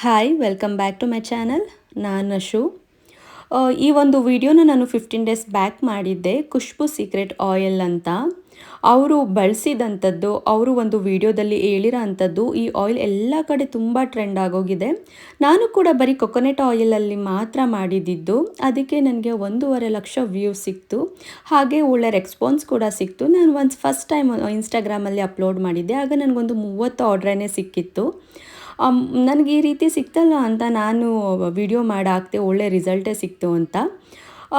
Hi welcome back to my channel ನಾನು ಅಶು. ಈ ಒಂದು ವಿಡಿಯೋನ ನಾನು ಫಿಫ್ಟೀನ್ ಡೇಸ್ ಬ್ಯಾಕ್ ಮಾಡಿದ್ದೆ, ಖುಷ್ಬು ಸೀಕ್ರೆಟ್ ಆಯಿಲ್ ಅಂತ. ಅವರು ಬಳಸಿದಂಥದ್ದು, ಅವರು ಒಂದು ವಿಡಿಯೋದಲ್ಲಿ ಹೇಳಿರೋ ಅಂಥದ್ದು, ಈ ಆಯಿಲ್ ಎಲ್ಲ ಕಡೆ ತುಂಬ ಟ್ರೆಂಡ್ ಆಗೋಗಿದೆ. ನಾನು ಕೂಡ ಬರೀ ಕೊಕೊನೆಟ್ ಆಯಿಲಲ್ಲಿ ಮಾತ್ರ ಮಾಡಿದ್ದಿದ್ದು ಅದಕ್ಕೆ ನನಗೆ ಒಂದೂವರೆ ಲಕ್ಷ ವ್ಯೂ ಸಿಕ್ತು. ಹಾಗೆ ಒಳ್ಳೆ ರೆಕ್ಸ್ಪಾನ್ಸ್ ಕೂಡ ಸಿಕ್ತು. ನಾನು ಒಂದು ಫಸ್ಟ್ ಟೈಮ್ ಇನ್ಸ್ಟಾಗ್ರಾಮಲ್ಲಿ ಅಪ್ಲೋಡ್ ಮಾಡಿದ್ದೆ. ಆಗ ನನಗೊಂದು ಮೂವತ್ತು ಆರ್ಡ್ರೇ ಸಿಕ್ಕಿತ್ತು. ನನಗೆ ಈ ರೀತಿ ಸಿಕ್ತಲ್ಲ ಅಂತ ನಾನು ವಿಡಿಯೋ ಮಾಡಾಕ್ತೆ, ಒಳ್ಳೆ ರಿಸಲ್ಟೇ ಸಿಕ್ತು ಅಂತ.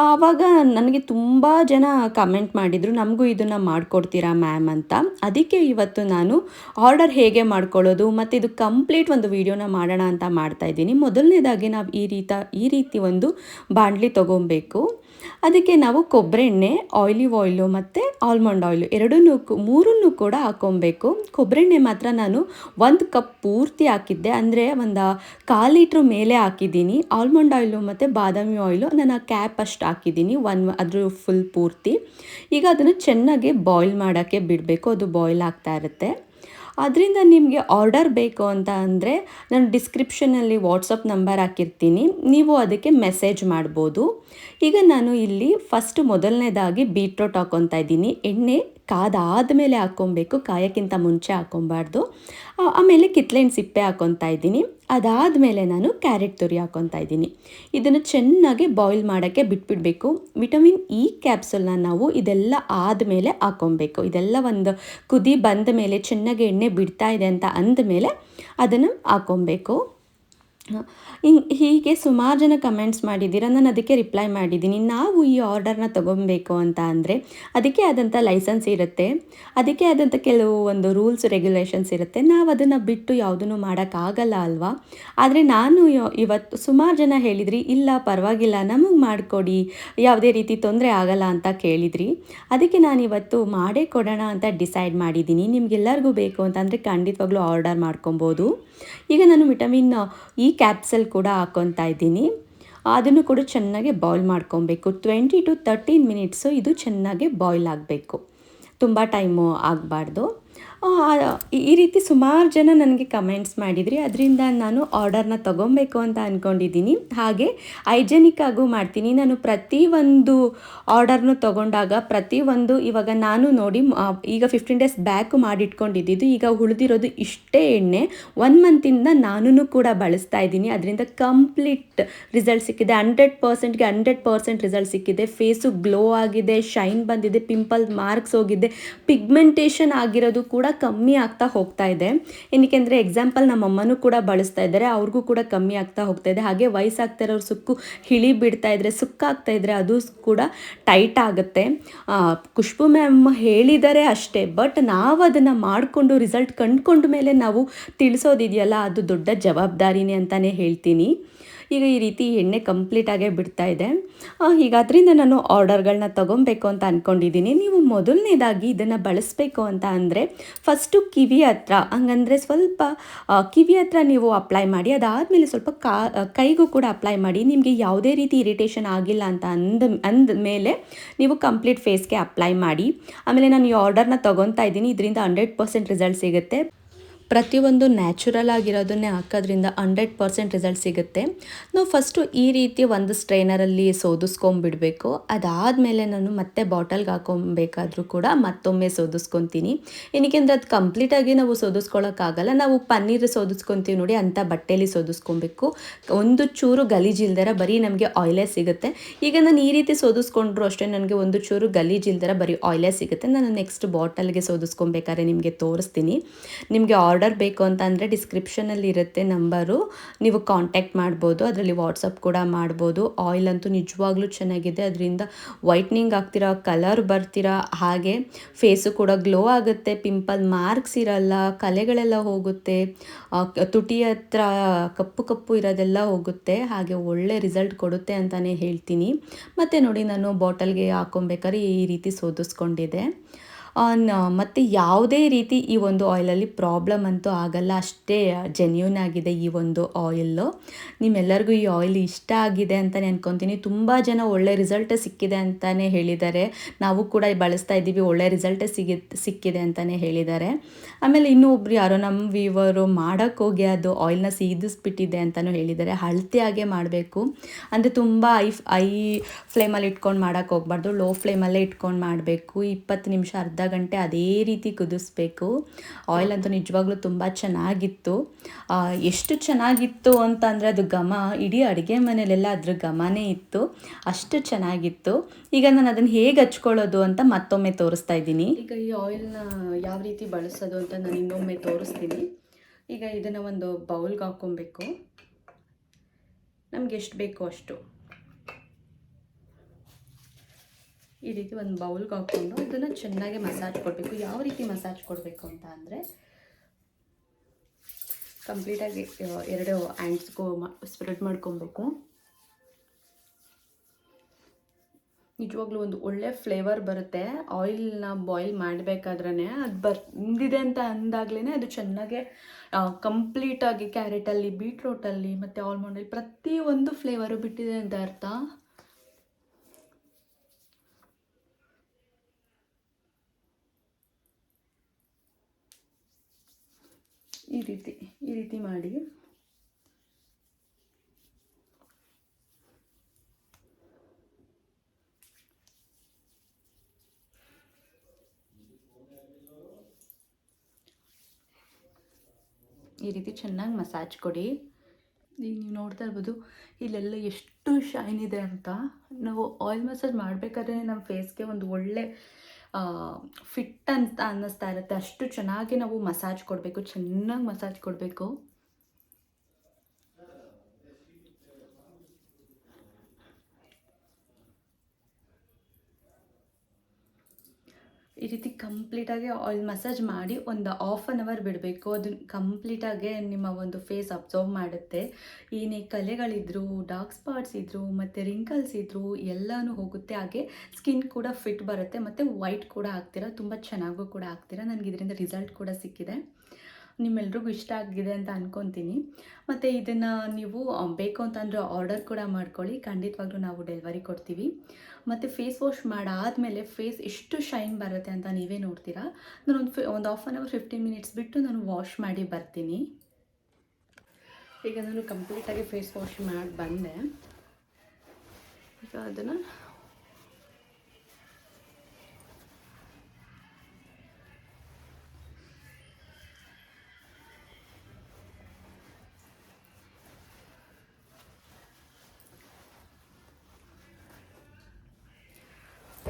ಆವಾಗ ನನಗೆ ತುಂಬ ಜನ ಕಮೆಂಟ್ ಮಾಡಿದರು, ನಮಗೂ ಇದನ್ನು ಮಾಡಿಕೊಡ್ತೀರಾ ಮ್ಯಾಮ್ ಅಂತ. ಅದಕ್ಕೆ ಇವತ್ತು ನಾನು ಆರ್ಡರ್ ಹೇಗೆ ಮಾಡ್ಕೊಳ್ಳೋದು, ಮತ್ತು ಇದು ಕಂಪ್ಲೀಟ್ ಒಂದು ವಿಡಿಯೋನ ಮಾಡೋಣ ಅಂತ ಮಾಡ್ತಾ ಇದ್ದೀನಿ. ಮೊದಲನೇದಾಗಿ ನಾವು ಈ ರೀತಿ ಈ ರೀತಿ ಒಂದು ಬಾಂಡ್ಲಿ ತೊಗೊಬೇಕು. ಅದಕ್ಕೆ ನಾವು ಕೊಬ್ಬರಿ ಎಣ್ಣೆ ಆಯಿಲಿವ್ ಆಯಿಲು ಮತ್ತು ಆಲ್ಮಂಡ್ ಆಯಿಲು ಎರಡನ್ನೂ ಮೂರನ್ನೂ ಕೂಡ ಹಾಕೊಬೇಕು ಕೊಬ್ಬರಿ ಎಣ್ಣೆ ಮಾತ್ರ ನಾನು ಒಂದು ಕಪ್ ಪೂರ್ತಿ ಹಾಕಿದ್ದೆ. ಅಂದರೆ ಒಂದು ಕಾಲು ಲೀಟ್ರ್ ಮೇಲೆ ಹಾಕಿದ್ದೀನಿ. ಆಲ್ಮಂಡ್ ಆಯಿಲು ಮತ್ತು ಬಾದಾಮಿ ಆಯಿಲು ನಾನು ಕ್ಯಾಪ್ ಅಷ್ಟು ಹಾಕಿದ್ದೀನಿ. ಒನ್ ಅದ್ರ ಫುಲ್ ಪೂರ್ತಿ. ಈಗ ಅದನ್ನು ಚೆನ್ನಾಗಿ ಬಾಯ್ಲ್ ಮಾಡೋಕ್ಕೆ ಬಿಡಬೇಕು. ಅದು ಬಾಯ್ಲ್ ಆಗ್ತಾ ಇರುತ್ತೆ. ಅದರಿಂದ ನಿಮಗೆ ಆರ್ಡರ್ ಬೇಕು ಅಂತ ಅಂದರೆ ನಾನು ಡಿಸ್ಕ್ರಿಪ್ಷನಲ್ಲಿ ವಾಟ್ಸಪ್ ನಂಬರ್ ಹಾಕಿರ್ತೀನಿ. ನೀವು ಅದಕ್ಕೆ ಮೆಸೇಜ್ ಮಾಡ್ಬೋದು. ಈಗ ನಾನು ಇಲ್ಲಿ ಫಸ್ಟ್ ಮೊದಲನೇದಾಗಿ ಬೀಟ್ರೋಟ್ ಹಾಕ್ಕೊತಾ ಇದ್ದೀನಿ. ಎಣ್ಣೆ ಕಾದಾದ ಮೇಲೆ ಹಾಕ್ಕೊಬೇಕು, ಕಾಯಕ್ಕಿಂತ ಮುಂಚೆ ಹಾಕ್ಕೊಬಾರ್ದು. ಆಮೇಲೆ ಕಿತ್ಲೆನ ಸಿಪ್ಪೆ ಹಾಕ್ಕೊತಾ ಇದ್ದೀನಿ. ಅದಾದಮೇಲೆ ನಾನು ಕ್ಯಾರೆಟ್ ತುರಿ ಹಾಕ್ಕೊತಾ ಇದ್ದೀನಿ. ಇದನ್ನು ಚೆನ್ನಾಗಿ ಬಾಯ್ಲ್ ಮಾಡೋಕ್ಕೆ ಬಿಟ್ಬಿಡಬೇಕು. ವಿಟಮಿನ್ ಇ ಕ್ಯಾಪ್ಸುಲ್ನ ನಾವು ಇದೆಲ್ಲ ಆದಮೇಲೆ ಹಾಕ್ಕೊಬೇಕು. ಇದೆಲ್ಲ ಒಂದು ಕುದಿ ಬಂದ ಮೇಲೆ ಚೆನ್ನಾಗಿ ಎಣ್ಣೆ ಬಿಡ್ತಾ ಇದೆ ಅಂತ ಅಂದಮೇಲೆ ಅದನ್ನು ಹಾಕ್ಕೊಬೇಕು. ಹಿಂಗೆ ಸುಮಾರು ಜನ ಕಮೆಂಟ್ಸ್ ಮಾಡಿದ್ದೀರ? ನಾನು ಅದಕ್ಕೆ ರಿಪ್ಲೈ ಮಾಡಿದ್ದೀನಿ. ನಾವು ಈ ಆರ್ಡರ್ನ ತೊಗೊಬೇಕು ಅಂತ ಅಂದರೆ ಅದಕ್ಕೆ ಆದಂಥ ಲೈಸೆನ್ಸ್ ಇರುತ್ತೆ. ಅದಕ್ಕೆ ಆದಂಥ ಕೆಲವು ಒಂದು ರೂಲ್ಸ್ ರೆಗ್ಯುಲೇಷನ್ಸ್ ಇರುತ್ತೆ. ನಾವು ಅದನ್ನು ಬಿಟ್ಟು ಯಾವುದನ್ನು ಮಾಡೋಕ್ಕಾಗಲ್ಲ ಅಲ್ವಾ? ಆದರೆ ನಾನು ಇವತ್ತು ಸುಮಾರು ಜನ ಹೇಳಿದ್ರಿ, ಇಲ್ಲ ಪರವಾಗಿಲ್ಲ, ನಮಗೆ ಮಾಡಿಕೊಡಿ, ಯಾವುದೇ ರೀತಿ ತೊಂದರೆ ಆಗಲ್ಲ ಅಂತ ಕೇಳಿದ್ರಿ. ಅದಕ್ಕೆ ನಾನು ಇವತ್ತು ಮಾಡೇ ಕೊಡೋಣ ಅಂತ ಡಿಸೈಡ್ ಮಾಡಿದ್ದೀನಿ. ನಿಮಗೆಲ್ಲರಿಗೂ ಬೇಕು ಅಂತಂದರೆ ಖಂಡಿತವಾಗ್ಲೂ ಆರ್ಡರ್ ಮಾಡ್ಕೊಬೋದು. ಈಗ ನಾನು ವಿಟಮಿನ್ ಈ ಕ್ಯಾಪ್ಸಲ್ ಕೂಡ ಹಾಕ್ಕೊತಾ ಇದ್ದೀನಿ. ಅದನ್ನು ಕೂಡ ಚೆನ್ನಾಗಿ ಬಾಯ್ಲ್ ಮಾಡ್ಕೊಬೇಕು ಟ್ವೆಂಟಿ ಟು ತರ್ಟೀನ್ ಮಿನಿಟ್ಸು ಇದು ಚೆನ್ನಾಗಿ ಬಾಯ್ಲ್ ಆಗಬೇಕು. ತುಂಬ ಟೈಮು ಆಗಬಾರ್ದು. ಈ ರೀತಿ ಸುಮಾರು ಜನ ನನಗೆ ಕಮೆಂಟ್ಸ್ ಮಾಡಿದ್ರಿ. ಅದರಿಂದ ನಾನು ಆರ್ಡರ್ನ ತೊಗೊಬೇಕು ಅಂತ ಅಂದ್ಕೊಂಡಿದ್ದೀನಿ ಹಾಗೆ ಹೈಜೆನಿಕ್ ಆಗೂ ಮಾಡ್ತೀನಿ. ನಾನು ಪ್ರತಿ ಒಂದು ಆರ್ಡರ್ನು ತೊಗೊಂಡಾಗ ಒಂದು ಇವಾಗ ನಾನು ನೋಡಿ ಈಗ ಫಿಫ್ಟೀನ್ ಡೇಸ್ ಬ್ಯಾಕು ಮಾಡಿಟ್ಕೊಂಡಿದ್ದು ಈಗ ಉಳಿದಿರೋದು ಇಷ್ಟೇ ಎಣ್ಣೆ. ಒನ್ ಮಂತಿಂದ ನಾನು ಕೂಡ ಬಳಸ್ತಾ ಇದ್ದೀನಿ. ಅದರಿಂದ ಕಂಪ್ಲೀಟ್ ರಿಸಲ್ಟ್ ಸಿಕ್ಕಿದೆ. ಹಂಡ್ರೆಡ್ ಪರ್ಸೆಂಟ್ಗೆ ಹಂಡ್ರೆಡ್ ಪರ್ಸೆಂಟ್ ರಿಸಲ್ಟ್ ಸಿಕ್ಕಿದೆ. ಫೇಸು ಗ್ಲೋ ಆಗಿದೆ ಶೈನ್ ಬಂದಿದೆ ಪಿಂಪಲ್ ಮಾರ್ಕ್ಸ್ ಹೋಗಿದೆ. ಪಿಗ್ಮೆಂಟೇಷನ್ ಆಗಿರೋದು ಕೂಡ ಕಮ್ಮಿ ಆಗ್ತಾ ಹೋಗ್ತಾ ಇದೆ. ಏನಕ್ಕೆ ಎಕ್ಸಾಂಪಲ್ ನಮ್ಮ ಅಮ್ಮನೂ ಕೂಡ ಬಳಸ್ತಾ ಇದ್ದಾರೆ. ಅವ್ರಿಗೂ ಕೂಡ ಕಮ್ಮಿ ಆಗ್ತಾ ಹೋಗ್ತಾ ಇದೆ. ಹಾಗೆ ವಯಸ್ಸಾಗ್ತಾ ಇರೋರು ಸುಕ್ಕು ಹಿಳಿ ಬಿಡ್ತಾ ಇದ್ದರೆ ಸುಕ್ಕಾಗ್ತಾ ಇದ್ದರೆ ಅದು ಕೂಡ ಟೈಟ್ ಆಗುತ್ತೆ. ಖುಷ್ಬು ಮ್ಯಾಮ್ ಹೇಳಿದ್ದಾರೆ ಅಷ್ಟೇ. ಬಟ್ ನಾವು ಅದನ್ನು ಮಾಡಿಕೊಂಡು ರಿಸಲ್ಟ್ ಕಂಡುಕೊಂಡ ಮೇಲೆ ನಾವು ತಿಳಿಸೋದಿದೆಯಲ್ಲ, ಅದು ದೊಡ್ಡ ಜವಾಬ್ದಾರಿನೇ ಅಂತಲೇ ಹೇಳ್ತೀನಿ. ಈಗ ಈ ರೀತಿ ಎಣ್ಣೆ ಕಂಪ್ಲೀಟಾಗೇ ಬಿಡ್ತಾ ಇದೆ. ಈಗ ಅದರಿಂದ ನಾನು ಆರ್ಡರ್ಗಳನ್ನ ತೊಗೊಬೇಕು ಅಂತ ಅಂದ್ಕೊಂಡಿದ್ದೀನಿ ನೀವು ಮೊದಲನೇದಾಗಿ ಇದನ್ನು ಬಳಸಬೇಕು ಅಂತ ಅಂದರೆ ಫಸ್ಟು ಕಿವಿ ಹತ್ರ, ಹಂಗಂದರೆ ಸ್ವಲ್ಪ ಕಿವಿ ಹತ್ರ ನೀವು ಅಪ್ಲೈ ಮಾಡಿ, ಅದಾದಮೇಲೆ ಸ್ವಲ್ಪ ಕಾ, ಕೈಗೂ ಕೂಡ ಅಪ್ಲೈ ಮಾಡಿ, ನಿಮಗೆ ಯಾವುದೇ ರೀತಿ ಇರಿಟೇಷನ್ ಆಗಿಲ್ಲ ಅಂತ ಅಂದ ಅಂದ ಮೇಲೆ ನೀವು ಕಂಪ್ಲೀಟ್ ಫೇಸ್ಗೆ ಅಪ್ಲೈ ಮಾಡಿ. ಆಮೇಲೆ ನಾನು ಈ ಆರ್ಡರ್ನ ತೊಗೊತಾ ಇದ್ದೀನಿ. ಇದರಿಂದ ಹಂಡ್ರೆಡ್ ಪರ್ಸೆಂಟ್ ರಿಸಲ್ಟ್ ಸಿಗುತ್ತೆ. ಪ್ರತಿಯೊಂದು ನ್ಯಾಚುರಲ್ ಆಗಿರೋದನ್ನೇ ಹಾಕೋದ್ರಿಂದ ಹಂಡ್ರೆಡ್ ಪರ್ಸೆಂಟ್ ರಿಸಲ್ಟ್ ಸಿಗುತ್ತೆ. ನಾವು ಫಸ್ಟು ಈ ರೀತಿ ಒಂದು ಸ್ಟ್ರೈನರಲ್ಲಿ ಸೋದಿಸ್ಕೊಂಬಿಡಬೇಕು ಅದಾದಮೇಲೆ ನಾನು ಮತ್ತೆ ಬಾಟಲ್ಗೆ ಹಾಕೊಬೇಕಾದ್ರೂ ಕೂಡ ಮತ್ತೊಮ್ಮೆ ಸೋದಿಸ್ಕೊತೀನಿ. ಏನಕ್ಕೆ ಅದು ಕಂಪ್ಲೀಟಾಗಿ ನಾವು ಸೋದಿಸ್ಕೊಳ್ಳೋಕ್ಕಾಗಲ್ಲ ನಾವು ಪನ್ನೀರ್ ಸೋದಿಸ್ಕೊತೀವಿ ನೋಡಿ ಅಂಥ ಬಟ್ಟೆಯಲ್ಲಿ ಸೋದಿಸ್ಕೊಬೇಕು. ಒಂದು ಚೂರು ಗಲೀಜಿಲ್ದರ ಬರೀ ನಮಗೆ ಆಯಿಲೇ ಸಿಗುತ್ತೆ. ಈಗ ನಾನು ಈ ರೀತಿ ಸೋದಿಸ್ಕೊಂಡ್ರು ಅಷ್ಟೇ ನನಗೆ ಒಂದು ಚೂರು ಗಲೀಜಿಲ್ದರ ಬರೀ ಆಯಿಲೇ ಸಿಗುತ್ತೆ. ನಾನು ನೆಕ್ಸ್ಟ್ ಬಾಟಲ್ಗೆ ಸೋದಿಸ್ಕೊಬೇಕಾದ್ರೆ ನಿಮಗೆ ತೋರಿಸ್ತೀನಿ. ನಿಮಗೆ ಆರ್ಡರ್ ಬೇಕು ಅಂತ ಅಂದರೆ ಡಿಸ್ಕ್ರಿಪ್ಷನಲ್ಲಿ ಇರುತ್ತೆ ನಂಬರು ನೀವು ಕಾಂಟ್ಯಾಕ್ಟ್ ಮಾಡ್ಬೋದು, ಅದರಲ್ಲಿ ವಾಟ್ಸಪ್ ಕೂಡ ಮಾಡ್ಬೋದು. ಆಯಿಲ್ ಅಂತೂ ನಿಜವಾಗ್ಲೂ ಚೆನ್ನಾಗಿದೆ. ಅದರಿಂದ ವೈಟ್ನಿಂಗ್ ಆಗ್ತಿರೋ ಕಲರ್ ಬರ್ತಿರೋ, ಹಾಗೆ ಫೇಸು ಕೂಡ ಗ್ಲೋ ಆಗುತ್ತೆ. ಪಿಂಪಲ್ ಮಾರ್ಕ್ಸ್ ಇರಲ್ಲ, ಕಲೆಗಳೆಲ್ಲ ಹೋಗುತ್ತೆ. ತುಟಿ ಹತ್ರ ಕಪ್ಪು ಕಪ್ಪು ಇರೋದೆಲ್ಲ ಹೋಗುತ್ತೆ. ಹಾಗೆ ಒಳ್ಳೆ ರಿಸಲ್ಟ್ ಕೊಡುತ್ತೆ ಅಂತಲೇ ಹೇಳ್ತೀನಿ. ಮತ್ತು ನೋಡಿ, ನಾನು ಬಾಟಲ್ಗೆ ಹಾಕೊಬೇಕಾದ್ರೆ ಈ ರೀತಿ ಸೋದಿಸ್ಕೊಂಡಿದ್ದೆ. ಮತ್ತು ಯಾವುದೇ ರೀತಿ ಈ ಒಂದು ಆಯಿಲಲ್ಲಿ ಪ್ರಾಬ್ಲಮ್ ಅಂತೂ ಆಗಲ್ಲ. ಅಷ್ಟೇ ಜೆನ್ಯೂನ್ ಆಗಿದೆ ಈ ಒಂದು ಆಯಿಲ್ಲು ನಿಮ್ಮೆಲ್ಲರಿಗೂ ಈ ಆಯಿಲ್ ಇಷ್ಟ ಆಗಿದೆ ಅಂತಲೇ ಅನ್ಕೊತೀನಿ. ತುಂಬ ಜನ ಒಳ್ಳೆ ರಿಸಲ್ಟ್ ಸಿಕ್ಕಿದೆ ಅಂತಲೇ ಹೇಳಿದ್ದಾರೆ. ನಾವು ಕೂಡ ಬಳಸ್ತಾ ಇದ್ದೀವಿ, ಒಳ್ಳೆ ರಿಸಲ್ಟೇ ಸಿಗಿ, ಸಿಕ್ಕಿದೆ ಅಂತಲೇ ಹೇಳಿದ್ದಾರೆ. ಆಮೇಲೆ ಇನ್ನೂ ಒಬ್ರು ಯಾರೋ ನಮ್ಮ ವಿವರು ಮಾಡೋಕ್ಕೋಗಿ ಅದು ಆಯಿಲ್ನ ಸೀದಿಸ್ಬಿಟ್ಟಿದೆ ಅಂತಲೂ ಹೇಳಿದ್ದಾರೆ. ಹಳತಿಯಾಗೆ ಮಾಡಬೇಕು. ಅಂದರೆ ತುಂಬ ಐ ಐ ಫ್ಲೇಮಲ್ಲಿ ಇಟ್ಕೊಂಡು ಮಾಡೋಕ್ಕೆ ಹೋಗ್ಬಾರ್ದು. ಲೋ ಫ್ಲೇಮಲ್ಲೇ ಇಟ್ಕೊಂಡು ಮಾಡಬೇಕು. ಇಪ್ಪತ್ತು ನಿಮಿಷ ಅರ್ಧ ಗಂಟೆ ಅದೇ ರೀತಿ ಕುದಿಸ್ಬೇಕು. ಆಯಿಲ್ ಅಂತೂ ನಿಜವಾಗ್ಲೂ ತುಂಬ ಚೆನ್ನಾಗಿತ್ತು. ಎಷ್ಟು ಚೆನ್ನಾಗಿತ್ತು ಅಂತ ಅಂದರೆ ಅದು ಘಮ, ಇಡೀ ಅಡುಗೆ ಮನೇಲೆಲ್ಲ ಅದ್ರ ಘಮನೇ ಇತ್ತು. ಅಷ್ಟು ಚೆನ್ನಾಗಿತ್ತು. ಈಗ ನಾನು ಅದನ್ನು ಹೇಗೆ ಹಚ್ಕೊಳ್ಳೋದು ಅಂತ ಮತ್ತೊಮ್ಮೆ ತೋರಿಸ್ತಾ ಇದ್ದೀನಿ. ಈಗ ಈ ಆಯಿಲ್ನ ಯಾವ ರೀತಿ ಬಳಸೋದು ಅಂತ ನಾನು ಇನ್ನೊಮ್ಮೆ ತೋರಿಸ್ತೀನಿ. ಈಗ ಇದನ್ನು ಒಂದು ಬೌಲ್ಗೆ ಹಾಕ್ಕೊಬೇಕು. ನಮ್ಗೆ ಎಷ್ಟು ಬೇಕೋ ಅಷ್ಟು. ಈ ರೀತಿ ಒಂದು ಬೌಲ್ಗೆ ಹಾಕ್ಕೊಂಡು ಇದನ್ನು ಚೆನ್ನಾಗಿ ಮಸಾಜ್ ಕೊಡಬೇಕು. ಯಾವ ರೀತಿ ಮಸಾಜ್ ಕೊಡಬೇಕು ಅಂತ ಅಂದರೆ ಕಂಪ್ಲೀಟಾಗಿ ಎರಡು ಹ್ಯಾಂಡ್ಸ್ಗೂ ಸ್ಪ್ರೆಡ್ ಮಾಡ್ಕೊಬೇಕು. ನಿಜವಾಗ್ಲೂ ಒಂದು ಒಳ್ಳೆ ಫ್ಲೇವರ್ ಬರುತ್ತೆ. ಆಯಿಲ್ನ ಬಾಯ್ಲ್ ಮಾಡಬೇಕಾದ್ರೆ ಅದು ಬಂದಿದೆ ಅಂತ ಅಂದಾಗಲೇ ಅದು ಚೆನ್ನಾಗೆ ಕಂಪ್ಲೀಟಾಗಿ ಕ್ಯಾರೆಟಲ್ಲಿ, ಬೀಟ್ರೋಟಲ್ಲಿ ಮತ್ತು ಆಲ್ಮಂಡಲ್ಲಿ ಪ್ರತಿಯೊಂದು ಫ್ಲೇವರು ಬಿಟ್ಟಿದೆ ಅಂತ ಅರ್ಥ. ಈ ರೀತಿ ಈ ರೀತಿ ಮಾಡಿ. ಈ ರೀತಿ ಚೆನ್ನಾಗಿ ಮಸಾಜ್ ಕೊಡಿ. ಈಗ ನೀವು ನೋಡ್ತಾ ಇರ್ಬೋದು, ಇಲ್ಲೆಲ್ಲ ಎಷ್ಟು ಶೈನ್ ಇದೆ ಅಂತ. ನಾವು ಆಯಿಲ್ ಮಸಾಜ್ ಮಾಡಬೇಕಾದ್ರೆ ನಮ್ಮ ಫೇಸ್ಗೆ ಒಂದು ಒಳ್ಳೆ ಫಿಟ್ ಅಂತ ಅನ್ನಿಸ್ತಾ ಇರುತ್ತೆ. ಅಷ್ಟು ಚೆನ್ನಾಗಿ ನಾವು ಮಸಾಜ್ ಕೊಡಬೇಕು ಚೆನ್ನಾಗಿ ಮಸಾಜ್ ಕೊಡಬೇಕು. ಈ ರೀತಿ ಕಂಪ್ಲೀಟಾಗಿ ಆಯಿಲ್ ಮಸಾಜ್ ಮಾಡಿ ಒಂದು ಆಫ್ ಆನ್ ಅವರ್ ಬಿಡಬೇಕು. ಅದನ್ನ ಕಂಪ್ಲೀಟಾಗಿ ನಿಮ್ಮ ಒಂದು ಫೇಸ್ ಅಬ್ಸರ್ವ್ ಮಾಡುತ್ತೆ. ಏನೇ ಕಲೆಗಳಿದ್ರು ಡಾರ್ಕ್ ಸ್ಪಾಟ್ಸ್ ಇದ್ದರು ಮತ್ತು ರಿಂಕಲ್ಸ್ ಇದ್ರು, ಎಲ್ಲನೂ ಹೋಗುತ್ತೆ. ಹಾಗೆ ಸ್ಕಿನ್ ಕೂಡ ಫಿಟ್ ಬರುತ್ತೆ. ಮತ್ತು ವೈಟ್ ಕೂಡ ಆಗ್ತೀರಾ ತುಂಬ ಚೆನ್ನಾಗೂ ಕೂಡ ಆಗ್ತೀರಾ ನನಗೆ ಇದರಿಂದ ರಿಸಲ್ಟ್ ಕೂಡ ಸಿಕ್ಕಿದೆ. ನಿಮ್ಮೆಲ್ರಿಗೂ ಇಷ್ಟ ಆಗಿದೆ ಅಂತ ಅಂದ್ಕೊತೀನಿ ಮತ್ತು ಇದನ್ನು ನೀವು ಬೇಕು ಅಂತಂದರೆ ಆರ್ಡರ್ ಕೂಡ ಮಾಡ್ಕೊಳ್ಳಿ. ಖಂಡಿತವಾಗ್ಲೂ ನಾವು ಡೆಲಿವರಿ ಕೊಡ್ತೀವಿ. ಮತ್ತು ಫೇಸ್ ವಾಶ್ ಮಾಡಾದಮೇಲೆ ಫೇಸ್ ಎಷ್ಟು ಶೈನ್ ಬರುತ್ತೆ ಅಂತ ನೀವೇ ನೋಡ್ತೀರಾ? ನಾನು ಒಂದು ಫಿ, ಒಂದು half an hour fifteen minutes ಬಿಟ್ಟು ನಾನು ವಾಶ್ ಮಾಡಿ ಬರ್ತೀನಿ. ಈಗ ನಾನು ಕಂಪ್ಲೀಟಾಗಿ ಫೇಸ್ ವಾಶ್ ಮಾಡಿ ಬಂದೆ. ಈಗ ಅದನ್ನು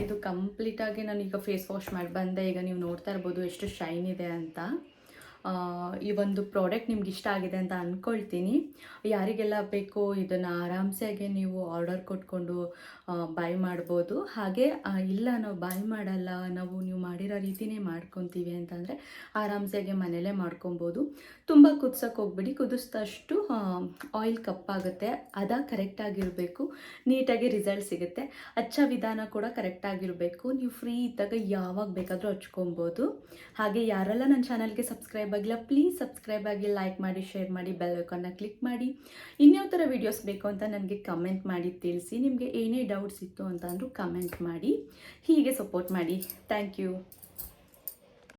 ಇದು ಕಂಪ್ಲೀಟಾಗಿ ನಾನು ಈಗ ಫೇಸ್ ವಾಶ್ ಮಾಡಿ ಬಂದೆ. ಈಗ ನೀವು ನೋಡ್ತಾ ಇರ್ಬೋದು ಎಷ್ಟು ಶೈನ್ ಇದೆ ಅಂತ. ಈ ಒಂದು ಪ್ರಾಡಕ್ಟ್ ನಿಮ್ಗೆ ಇಷ್ಟ ಆಗಿದೆ ಅಂತ ಅಂದ್ಕೊಳ್ತೀನಿ ಯಾರಿಗೆಲ್ಲ ಬೇಕು ಇದನ್ನು ಆರಾಮ್ಸೆಗೆ ನೀವು ಆರ್ಡರ್ ಕೊಟ್ಕೊಂಡು ಬೈ ಮಾಡ್ಬೋದು. ಹಾಗೆ ಇಲ್ಲ ನಾವು ಬೈ ಮಾಡಲ್ಲ, ನಾವು ನೀವು ಮಾಡಿರೋ ರೀತಿನೇ ಮಾಡ್ಕೊತೀವಿ ಅಂತಂದರೆ ಆರಾಮ್ಸೆಗೆ ಮನೇಲೇ ಮಾಡ್ಕೊಬೋದು. ತುಂಬ ಕುದ್ಸೋಕೆ ಹೋಗ್ಬಿಡಿ. ಕುದಿಸಿದಷ್ಟು ಆಯಿಲ್ ಕಪ್ಪಾಗುತ್ತೆ ಅದ ಕರೆಕ್ಟಾಗಿರಬೇಕು ನೀಟಾಗಿ ರಿಸಲ್ಟ್ ಸಿಗುತ್ತೆ. ಅಚ್ಚ ವಿಧಾನ ಕೂಡ ಕರೆಕ್ಟಾಗಿರಬೇಕು ನೀವು ಫ್ರೀ ಇದ್ದಾಗ ಯಾವಾಗ ಬೇಕಾದರೂ ಹಚ್ಕೊಬೋದು. ಹಾಗೆ ಯಾರೆಲ್ಲ ನನ್ನ ಚಾನಲ್ಗೆ ಸಬ್ಸ್ಕ್ರೈಬ್ ಆಗಿಲ್ಲ ಪ್ಲೀಸ್ ಸಬ್ಸ್ಕ್ರೈಬ್ ಆಗಿ ಲೈಕ್ ಮಾಡಿ ಶೇರ್ ಮಾಡಿ ಬೆಲ್ ಐಕಾನ್ನ ಕ್ಲಿಕ್ ಮಾಡಿ. ಇನ್ಯಾವ ಥರ ವೀಡಿಯೋಸ್ ಬೇಕು ಅಂತ ನನಗೆ ಕಮೆಂಟ್ ಮಾಡಿ, ತಿಳಿಸಿ. ನಿಮಗೆ ಏನೇ ಡೌಟ್ಸ್ ಇತ್ತು ಅಂತ ಅಂದರೂ ಕಮೆಂಟ್ ಮಾಡಿ. ಹೀಗೆ ಸಪೋರ್ಟ್ ಮಾಡಿ. Thank you